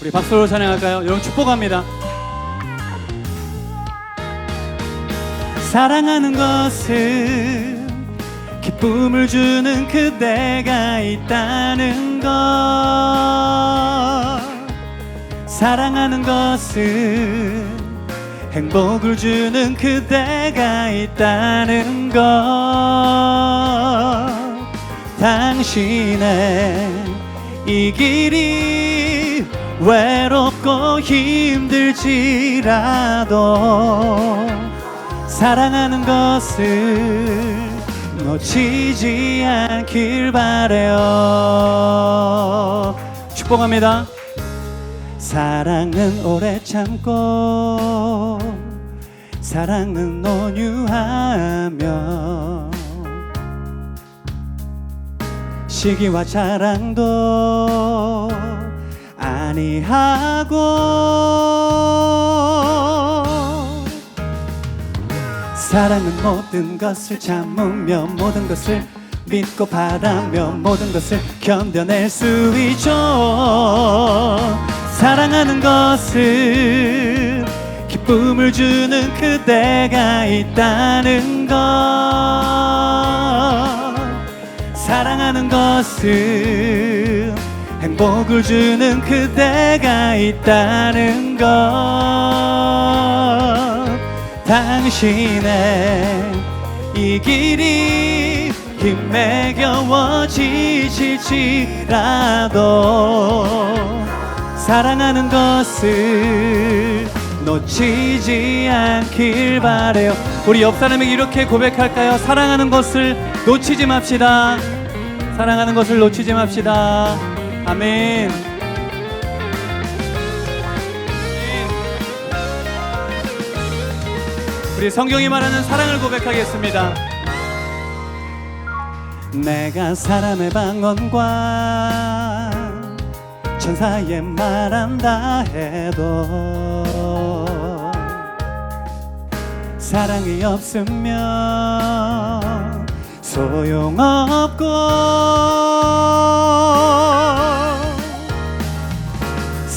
우리 박수로 찬양할까요? 여러분 축복합니다. 사랑하는 것은 기쁨을 주는 그대가 있다는 것 사랑하는 것은 행복을 주는 그대가 있다는 것 당신의 이 길이 외롭고 힘들지라도 사랑하는 것을 놓치지 않길 바래요. 축복합니다. 사랑은 오래 참고 사랑은 온유하며 시기와 자랑도 아니하고 사랑은 모든 것을 참으며 모든 것을 믿고 바라며 모든 것을 견뎌낼 수 있죠. 사랑하는 것은 기쁨을 주는 그대가 있다는 것. 사랑하는 것은 행복을 주는 그대가 있다는 것. 당신의 이 길이 힘에 겨워지실지라도 사랑하는 것을 놓치지 않길 바래요. 우리 옆 사람에게 이렇게 고백할까요? 사랑하는 것을 놓치지 맙시다. 사랑하는 것을 놓치지 맙시다 아멘. 우리 성경이 말하는 사랑을 고백하겠습니다. 내가 사람의 방언과 천사의 말한다 해도 사랑이 없으면 소용없고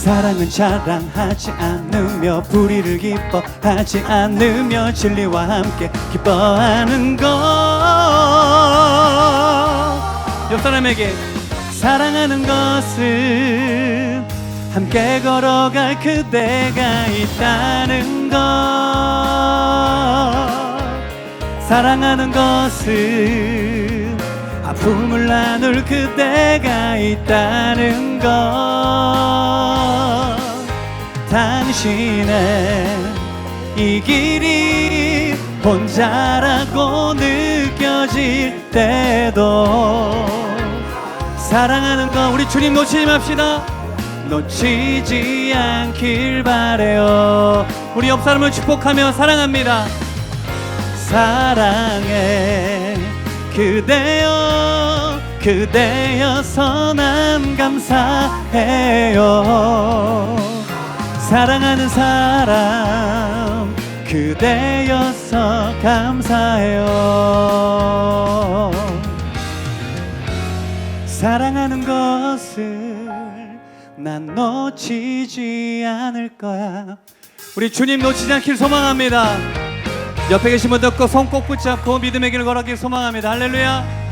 사랑은 자랑하지 않으며 불의를 기뻐하지 않으며 진리와 함께 기뻐하는 것. 옆 사람에게 사랑하는 것은 함께 걸어갈 그대가 있다는 것. 사랑하는 것은 아픔을 나눌 그대가 있다는 것 당신의 이 길이 혼자라고 느껴질 때도 사랑하는 것 우리 주님 놓치지 맙시다. 놓치지 않길 바래요. 우리 옆 사람을 축복하며 사랑합니다. 사랑해. 그대여 그대여서 난 감사해요 사랑하는 사람 그대여서 감사해요. 사랑하는 것을 난 놓치지 않을 거야. 우리 주님 놓치지 않길 소망합니다. 옆에 계신 분들 꼭 손꼭 붙잡고 믿음의 길을 걸어가길 소망합니다. 할렐루야